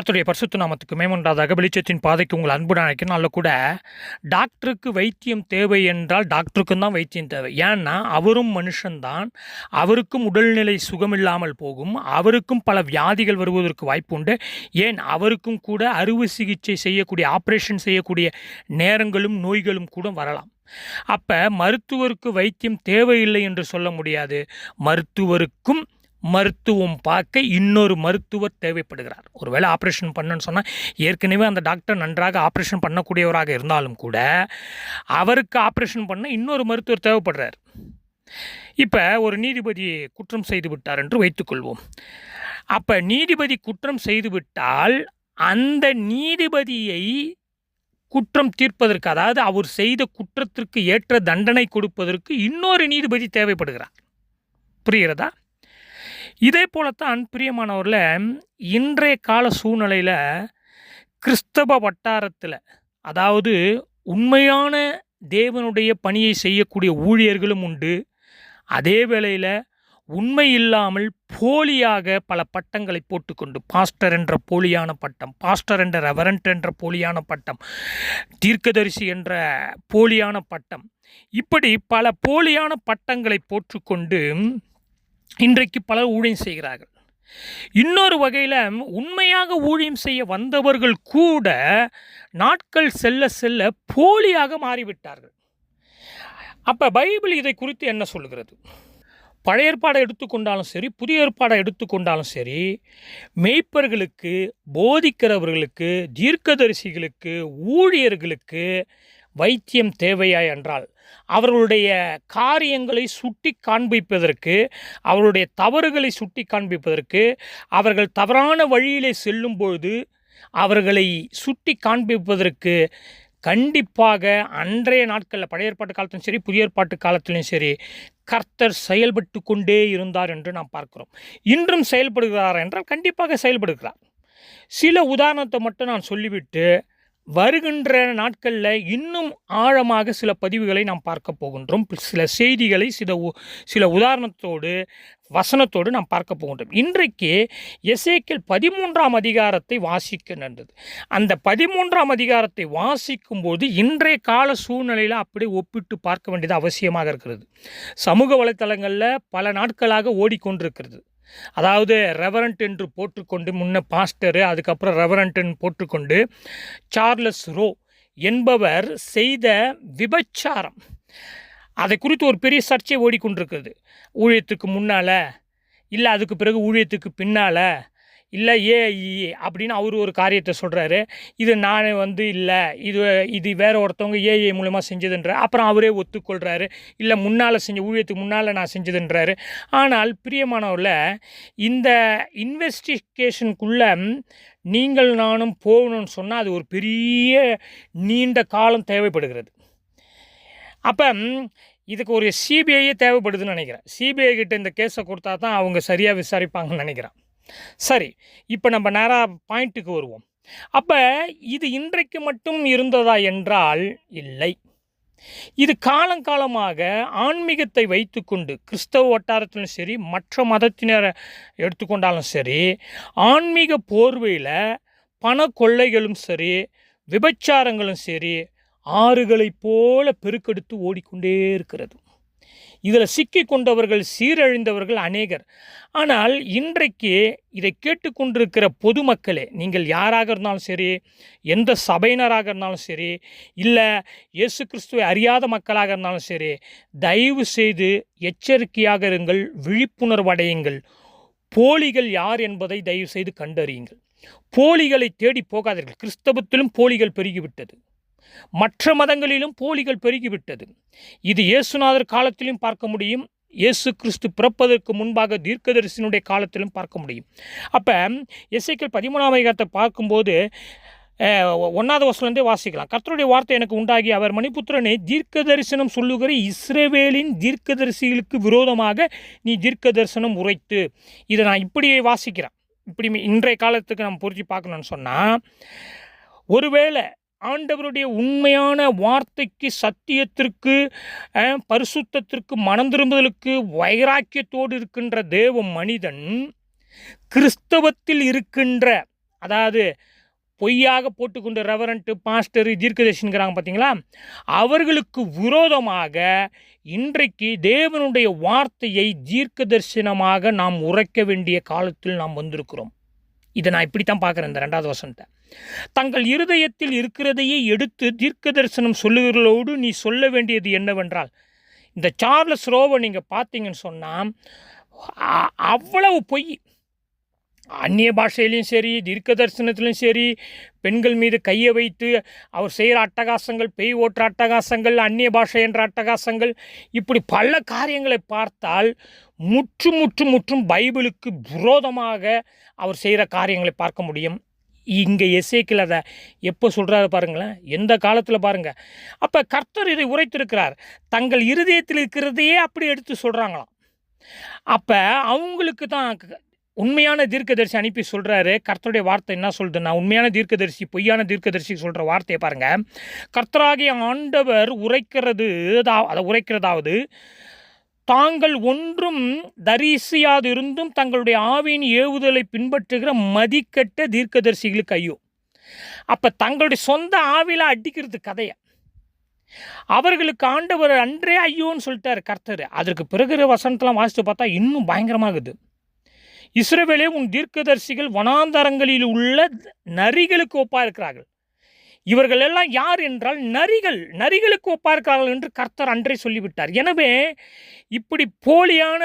கத்துடைய பரிசுத்த நாமத்துக்கு மேம்படாதாக வெளிச்சத்தின் பாதைக்கு உங்கள் அன்புடன் அழைக்கணும் அதில் கூட டாக்டருக்கு வைத்தியம் தேவை என்றால் டாக்டருக்கும் தான் வைத்தியம் தேவை. ஏன்னா அவரும் மனுஷன்தான். அவருக்கும் உடல்நிலை சுகமில்லாமல் போகும். அவருக்கும் பல வியாதிகள் வருவதற்கு வாய்ப்பு உண்டு ஏன்? அவருக்கும் கூட அறுவை சிகிச்சை செய்யக்கூடிய ஆப்ரேஷன் செய்யக்கூடிய நேரங்களும் நோய்களும் கூட வரலாம். அப்போ மருத்துவருக்கு வைத்தியம் தேவையில்லை என்று சொல்ல முடியாது. மருத்துவருக்கும் மருத்துவம் பார்க்க இன்னொரு மருத்துவர் தேவைப்படுகிறார். ஒருவேளை ஆப்ரேஷன் பண்ணணும்னு சொன்னால் ஏற்கனவே அந்த டாக்டர் நன்றாக ஆப்ரேஷன் பண்ணக்கூடியவராக இருந்தாலும் கூட அவருக்கு ஆப்ரேஷன் பண்ண இன்னொரு மருத்துவர் தேவைப்படுறார். இப்போ ஒரு நீதிபதி குற்றம் செய்து விட்டார் என்று வைத்துக்கொள்வோம். அப்போ நீதிபதி குற்றம் செய்துவிட்டால் அந்த நீதிபதியை குற்றம் தீர்ப்பதற்கு அதாவது அவர் செய்த குற்றத்திற்கு ஏற்ற தண்டனை கொடுப்பதற்கு இன்னொரு நீதிபதி தேவைப்படுகிறார். புரிகிறதா? இதே போலத்தான் பிரியமானவரில் இன்றைய கால சூழ்நிலையில் கிறிஸ்தவ வட்டாரத்தில் அதாவது உண்மையான தேவனுடைய பணியை செய்யக்கூடிய ஊழியர்களும் உண்டு. அதே வேளையில் உண்மை இல்லாமல் போலியாக பல பட்டங்களை போட்டுக்கொண்டு பாஸ்டர் என்ற போலியான பட்டம் பாஸ்டர் என்ற ரெவரண்ட் என்ற போலியான பட்டம் தீர்க்கதரிசி என்ற போலியான பட்டம் இப்படி பல போலியான பட்டங்களை போட்டுக்கொண்டு இன்றைக்கு பலர் ஊழியம் செய்கிறார்கள். இன்னொரு வகையில் உண்மையாக ஊழியம் செய்ய வந்தவர்கள் கூட நாட்கள் செல்ல செல்ல போலியாக மாறிவிட்டார்கள். அப்போ பைபிள் இதை குறித்து என்ன சொல்கிறது? பழைய ஏற்பாடை எடுத்துக்கொண்டாலும் சரி புதிய ஏற்பாடை எடுத்துக்கொண்டாலும் சரி மெய்ப்பர்களுக்கு போதிக்கிறவர்களுக்கு தீர்க்கதரிசிகளுக்கு ஊழியர்களுக்கு வைத்தியம் தேவையா என்றால் அவர்களுடைய காரியங்களை சுட்டி காண்பிப்பதற்கு அவருடைய தவறுகளை சுட்டி காண்பிப்பதற்கு அவர்கள் தவறான வழியிலே செல்லும்பொழுது அவர்களை சுட்டி காண்பிப்பதற்கு கண்டிப்பாக அன்றைய நாட்களில் பழைய ஏற்பாட்டு காலத்திலும் சரி புதிய ஏற்பாட்டு காலத்திலும் சரி கர்த்தர் செயல்பட்டு கொண்டே இருந்தார் என்று நாம் பார்க்கிறோம். இன்றும் செயல்படுகிறார் என்றால் கண்டிப்பாக செயல்படுகிறார். சில உதாரணத்தை மட்டும் நான் சொல்லிவிட்டு வருகின்ற நாட்களில் இன்னும் ஆழமாக சில பதிவுகளை நாம் பார்க்க போகின்றோம். சில செய்திகளை சில சில உதாரணத்தோடு வசனத்தோடு நாம் பார்க்க போகின்றோம். இன்றைக்கு எசேக்கில் பதிமூன்றாம் அதிகாரத்தை வாசிக்க நடந்தது அந்த பதிமூன்றாம் அதிகாரத்தை வாசிக்கும்போது இன்றைய கால சூழ்நிலையில் அப்படியே ஒப்பிட்டு பார்க்க வேண்டியது அவசியமாக இருக்கிறது. சமூக வலைத்தளங்களில் பல நாட்களாக ஓடிக்கொண்டிருக்கிறது. அதாவது ரெவரண்ட் என்று போட்டுக்கொண்டு முன்ன பாஸ்டரு அதுக்கப்புறம் ரெவரண்ட்னு போட்டுக்கொண்டு சார்லஸ் ரோ என்பவர் செய்த விபச்சாரம். அதை குறித்து ஒரு பெரிய சர்ச்சை ஓடிக்கொண்டிருக்குது ஊழியத்துக்கு முன்னால் இல்லை அதுக்கு பிறகு ஊழியத்துக்கு பின்னால் இல்லை ஏஇ அப்படின்னு அவர் ஒரு காரியத்தை சொல்கிறாரு இது நான் வந்து இல்லை இது இது வேறு ஒருத்தவங்க ஏஐ மூலமாக செஞ்சதுன்ற அப்புறம் அவரே ஒத்துக்கொள்கிறாரு இல்லை முன்னால் செஞ்ச ஊழியத்துக்கு முன்னால் நான் செஞ்சதுன்றாரு. ஆனால் பிரியமானவரில் இந்த இன்வெஸ்டிகேஷனுக்குள்ளே நீங்கள் நானும் போகணும்னு சொன்னால் அது ஒரு பெரிய நீண்ட காலம் தேவைப்படுகிறது. அப்போ இதுக்கு ஒரு சிபிஐயே தேவைப்படுதுன்னு நினைக்கிறேன். சிபிஐ கிட்ட இந்த கேஸை கொடுத்தா தான் அவங்க சரியாக விசாரிப்பாங்கன்னு நினைக்கிறேன். சரி இப்போ நம்ம நேராக பாயிண்ட்டுக்கு வருவோம். அப்போ இது இன்றைக்கு மட்டும் இருந்ததா என்றால் இல்லை. இது காலங்காலமாக ஆன்மீகத்தை வைத்துக்கொண்டு கிறிஸ்தவ வட்டாரத்திலும் சரி மற்ற மதத்தினரை எடுத்துக்கொண்டாலும் சரி ஆன்மீக போர்வையில் பண கொள்ளைகளும் சரி விபச்சாரங்களும் சரி ஆறுகளைப் போல பெருக்கெடுத்து ஓடிக்கொண்டே இருக்கிறது. இதில் சிக்கி கொண்டவர்கள் சீரழிந்தவர்கள் அநேகர். ஆனால் இன்றைக்கு இதை கேட்டுக்கொண்டிருக்கிற பொதுமக்களே நீங்கள் யாராக இருந்தாலும் சரி எந்த சபையினராக இருந்தாலும் சரி இல்லை இயேசு கிறிஸ்துவை அறியாத மக்களாக இருந்தாலும் சரி தயவு செய்து எச்சரிக்கையாக இருங்கள் விழிப்புணர்வு அடையுங்கள். போலிகள் யார் என்பதை தயவு செய்து கண்டறியுங்கள். போலிகளை தேடி போகாதீர்கள். கிறிஸ்தவத்திலும் போலிகள் பெருகிவிட்டது. மற்ற மதங்களிலும் போலிகள் பெருகிவிட்டது. இது இயேசுநாதர் காலத்திலும் பார்க்க முடியும். இயேசு கிறிஸ்து பிறப்பதற்கு முன்பாக தீர்க்கதரிசனுடைய காலத்திலும் பார்க்க முடியும். அப்போ இசைக்கள் பதிமூணாம் அதிகாரத்தை பார்க்கும்போது ஒன்றாவது ஒண்ணாவது வாசிக்கலாம். கர்த்தருடைய வார்த்தை எனக்கு உண்டாகி அவர் மணிபுத்திரனை தீர்க்க தரிசனம் சொல்லுகிற இஸ்ரவேலின் தீர்க்கதரிசிகளுக்கு விரோதமாக நீ தீர்க்க தரிசனம் உரைத்து. இதை நான் இப்படியே வாசிக்கிறேன். இப்படி இன்றைய காலத்துக்கு நம்ம புரிஞ்சு பார்க்கணும்னு சொன்னால் ஒருவேளை ஆண்டவருடைய உண்மையான வார்த்தைக்கு சத்தியத்திற்கு பரிசுத்தத்திற்கு மனம் திரும்புதலுக்கு வைராக்கியத்தோடு இருக்கின்ற தேவ மனிதன் கிறிஸ்தவத்தில் இருக்கின்ற அதாவது பொய்யாக போட்டுக்கொண்ட ரெவரண்ட்டு பாஸ்டர் தீர்க்கதர்சிங்கிறாங்க பார்த்தீங்களா? அவர்களுக்கு விரோதமாக இன்றைக்கு தேவனுடைய வார்த்தையை தீர்க்க தரிசனமாக நாம் உரைக்க வேண்டிய காலத்தில் நாம் வந்திருக்கிறோம். இதை நான் இப்படி தான் பார்க்குறேன் இந்த ரெண்டாவது வருஷத்தை தங்கள் இருதயத்தில் இருக்கிறதையே எடுத்து தீர்க்க தரிசனம் சொல்லுகிறதோடு நீ சொல்ல வேண்டியது என்னவென்றால் இந்த சார்லஸ் ரோவை நீங்கள் பார்த்தீங்கன்னு சொன்னால் அவ்வளவு பொய். அந்நிய பாஷையிலையும் சரி தீர்க்க தரிசனத்திலையும் சரி பெண்கள் மீது கையை வைத்து அவர் செய்கிற அட்டகாசங்கள் பெய் ஓட்டுற அட்டகாசங்கள் அந்நிய பாஷை என்ற அட்டகாசங்கள் இப்படி பல காரியங்களை பார்த்தால் முற்று முற்று முற்றும் பைபிளுக்கு விரோதமாக அவர் செய்கிற காரியங்களை பார்க்க முடியும். இங்கே எஸ்ஏக்கில் அதை எப்போ சொல்கிறாரு பாருங்களேன்? எந்த காலத்தில் பாருங்கள் அப்போ கர்த்தர் இதை உரைத்திருக்கிறார். தங்கள் இருதயத்தில் இருக்கிறதையே அப்படி எடுத்து சொல்கிறாங்களாம் அப்போ அவங்களுக்கு தான் உண்மையான தீர்க்கதரிசி அனுப்பி சொல்கிறாரு கர்த்தருடைய வார்த்தை என்ன சொல்லுதுன்னா உண்மையான தீர்க்கதரிசி பொய்யான தீர்க்கதரிசி சொல்கிற வார்த்தையை பாருங்கள் கர்த்தராகிய ஆண்டவர் உரைக்கிறது அதை உரைக்கிறதாவது தாங்கள் ஒன்றும் தரிசியாதிருந்தும் தங்களுடைய ஆவியின் ஏவுதலை பின்பற்றுகிற மதிக்கட்ட தீர்க்கதரிசிகளுக்கு ஐயோ. அப்போ தங்களுடைய சொந்த ஆவியில் அடிக்கிறது கதையை? அவர்களுக்கு ஆண்டவர் அன்றே ஐயோன்னு சொல்லிட்டார் கர்த்தர். அதற்கு பிறகு வசனத்தெலாம் வாசித்து பார்த்தா இன்னும் பயங்கரமாகுது. இஸ்ரவேலே உன் தீர்க்கதரிசிகள் வனாந்தரங்களில் உள்ள நரிகளுக்கு ஒப்பா இருக்கிறார்கள். இவர்கள் எல்லாம் யார் என்றால் நரிகள் நரிகளுக்கு ஒப்பார்க்கிறார்கள் என்று கர்த்தர் அன்றே சொல்லிவிட்டார். எனவே இப்படி போலியான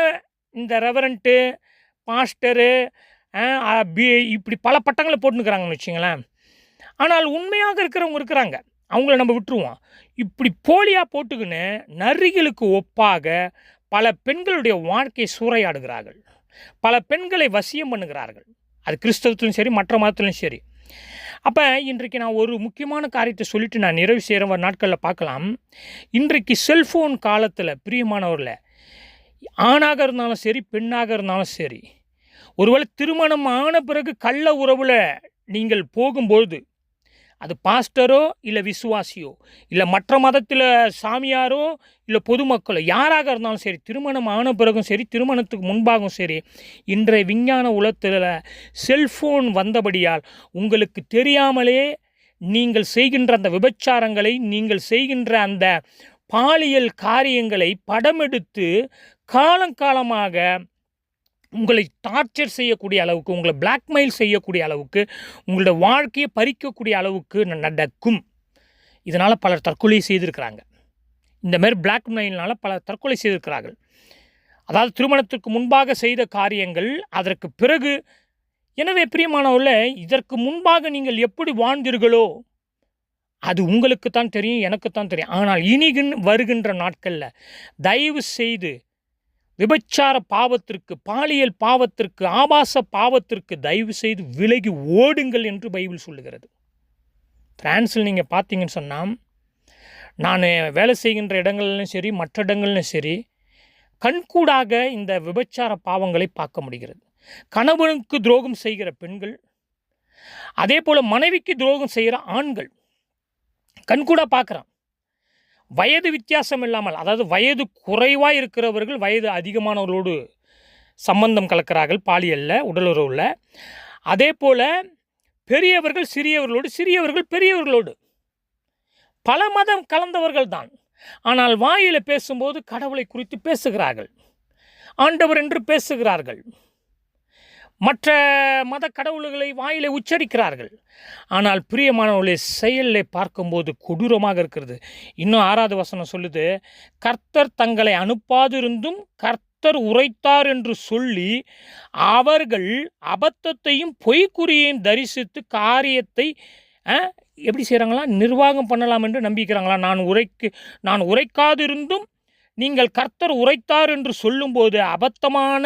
இந்த ரெவரண்ட்டு பாஸ்டரு இப்படி பல பட்டங்களை போட்டுனுக்கிறாங்கன்னு வச்சுங்களேன் ஆனால் உண்மையாக இருக்கிறவங்க இருக்கிறாங்க. அவங்கள நம்ம விட்டுருவோம். இப்படி போலியாக போட்டுக்கின்னு நரிகளுக்கு ஒப்பாக பல பெண்களுடைய வாழ்க்கையை சூறையாடுகிறார்கள். பல பெண்களை வசியம் பண்ணுகிறார்கள். அது கிறிஸ்தவத்திலும் சரி மற்ற மதத்திலும் சரி. அப்போ இன்றைக்கு நான் ஒரு முக்கியமான காரியத்தை சொல்லிட்டு நான் நிறைவு செய்கிற நாட்களில் பார்க்கலாம். இன்றைக்கு செல்ஃபோன் காலத்தில் பிரியமானவரில் ஆணாக இருந்தாலும் சரி பெண்ணாக இருந்தாலும் சரி ஒருவேளை திருமணம் ஆன பிறகு கள்ள உறவில் நீங்கள் போகும்பொழுது அது பாஸ்டரோ இல்லை விசுவாசியோ? இல்லை மற்ற மதத்தில் சாமியாரோ? இல்லை பொதுமக்களோ? யாராக இருந்தாலும் சரி திருமணம் ஆன பிறகும் சரி திருமணத்துக்கு முன்பாகவும் சரி இன்றைய விஞ்ஞான உலகத்தில் செல்ஃபோன் வந்தபடியால் உங்களுக்கு தெரியாமலே நீங்கள் செய்கின்ற அந்த விபச்சாரங்களை நீங்கள் செய்கின்ற அந்த பாலியல் காரியங்களை படமெடுத்து காலங்காலமாக உங்களை டார்ச்சர் செய்யக்கூடிய அளவுக்கு உங்களை பிளாக்மெயில் செய்யக்கூடிய அளவுக்கு உங்களோட வாழ்க்கையை பறிக்கக்கூடிய அளவுக்கு நடக்கும். இதனால் பலர் தற்கொலை செய்திருக்கிறாங்க. இந்தமாரி பிளாக்மெயில்னால் பலர் தற்கொலை செய்திருக்கிறார்கள். அதாவது திருமணத்திற்கு முன்பாக செய்த காரியங்கள் அதற்கு பிறகு எனவே பிரியமானவர்கள இதற்கு முன்பாக நீங்கள் எப்படி வாழ்ந்தீர்களோ அது உங்களுக்கு தான் தெரியும் எனக்கு தான் தெரியும். ஆனால் இனி வருகின்ற நாட்களில் தயவு செய்து விபச்சார பாவத்திற்கு பாலியல் பாவத்திற்கு ஆபாச பாவத்திற்கு தயவு செய்து விலகி ஓடுங்கள் என்று பைபிள் சொல்லுகிறது. பிரான்ஸில் நீங்கள் பார்த்தீங்கன்னு சொன்னால் நான் வேலை செய்கின்ற இடங்கள்லையும் சரி மற்ற இடங்கள்லையும் சரி கண்கூடாக இந்த விபச்சார பாவங்களை பார்க்க முடிகிறது. கணவனுக்கு துரோகம் செய்கிற பெண்கள் அதே போல் மனைவிக்கு துரோகம் செய்கிற ஆண்கள் கண்கூடாக பார்க்குறான். வயது வித்தியாசம் இல்லாமல் அதாவது வயது குறைவாக இருக்கிறவர்கள் வயது அதிகமானவர்களோடு சம்பந்தம் கலக்கிறார்கள் பாலியலில் உடலுறவில். அதே போல் பெரியவர்கள் சிறியவர்களோடு சிறியவர்கள் பெரியவர்களோடு. பல மதம் கலந்தவர்கள் தான். ஆனால் வாயில் பேசும்போது கடவுளை குறித்து பேசுகிறார்கள். ஆண்டவர் என்று பேசுகிறார்கள். மற்ற மத கடவுள்களை வாயிலை உச்சரிக்கிறார்கள். ஆனால் பிரியமானவர்களை செயலில் பார்க்கும்போது கொடூரமாக இருக்கிறது. இன்னும் ஆறாவது வசனம் சொல்லுது கர்த்தர் தங்களை அனுப்பாதிருந்தும் கர்த்தர் உரைத்தார் என்று சொல்லி அவர்கள் அபத்தத்தையும் பொய்க்குறியையும் தரிசித்து காரியத்தை எப்படி செய்கிறாங்களா நிர்வாகம் பண்ணலாம் என்று நம்பிக்கிறாங்களா? நான் உரைக்கு நான் உரைக்காதிருந்தும் நீங்கள் கர்த்தர் உரைத்தார் என்று சொல்லும்போது அபத்தமான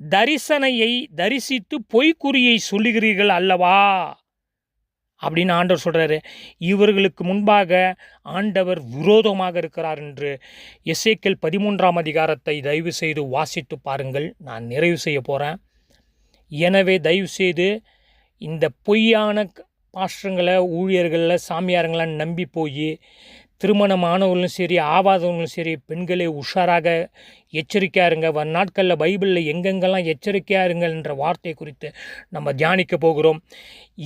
தரிசனையை தரிசித்து பொய்க்குறியை சொல்லுகிறீர்கள் அல்லவா? அப்படின்னு ஆண்டவர் சொல்கிறாரு இவர்களுக்கு முன்பாக ஆண்டவர் விரோதமாக இருக்கிறார் என்று எஸ்ஏக்கள் பதிமூன்றாம் அதிகாரத்தை தயவு செய்து வாசித்து பாருங்கள். நான் நிறைவு செய்ய போகிறேன் எனவே தயவு செய்து இந்த பொய்யான பாஷ்டங்களை ஊழியர்களில் சாமியாரங்களை நம்பி போய் திருமணமானவர்களும் சரி ஆவாதவங்களும் சரி பெண்களே உஷாராக எச்சரிக்கையாக இருங்க வரும் நாட்களில் பைபிளில் எங்கெங்கெல்லாம் எச்சரிக்கையாக இருங்கள் என்ற வார்த்தை குறித்து நம்ம தியானிக்க போகிறோம்.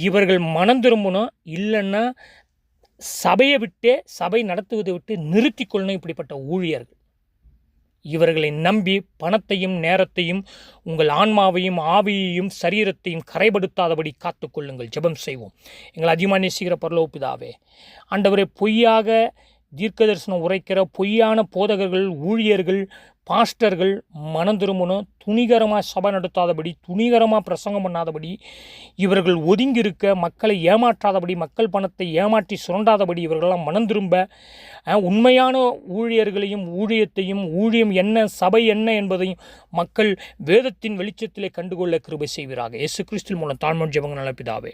இவர்கள் மனம் திரும்பணும் இல்லைன்னா சபையை விட்டே சபை நடத்துவதை விட்டு நிறுத்தி கொள்ளணும் இப்படிப்பட்ட ஊழியர்கள். இவர்களை நம்பி பணத்தையும் நேரத்தையும் உங்கள் ஆன்மாவையும் ஆவியையும் சரீரத்தையும் கரைபடுத்தாதபடி காத்துக்கொள்ளுங்கள் ஜெபம் செய்வோம். எங்களை அதிகமாக நேசிக்கிற பரலோக பிதாவே ஆண்டவரே பொய்யாக தீர்க்க தரிசனம் உரைக்கிற பொய்யான போதகர்கள் ஊழியர்கள் பாஸ்டர்கள் மனம் திரும்பணும் துணிகரமாக சபை நடத்தாதபடி துணிகரமாக பிரசங்கம் பண்ணாதபடி இவர்கள் ஒதுங்கி இருக்க மக்களை ஏமாற்றாதபடி மக்கள் பணத்தை ஏமாற்றி சுரண்டாதபடி இவர்களெல்லாம் மனம் திரும்ப உண்மையான ஊழியர்களையும் ஊழியத்தையும் ஊழியம் என்ன சபை என்ன என்பதையும் மக்கள் வேதத்தின் வெளிச்சத்திலே கண்டுகொள்ள கிருபை செய்வீராக. இயேசு கிறிஸ்தின் மூலம் தாழ்மன் ஜெபங்க நல்ல பிதாவே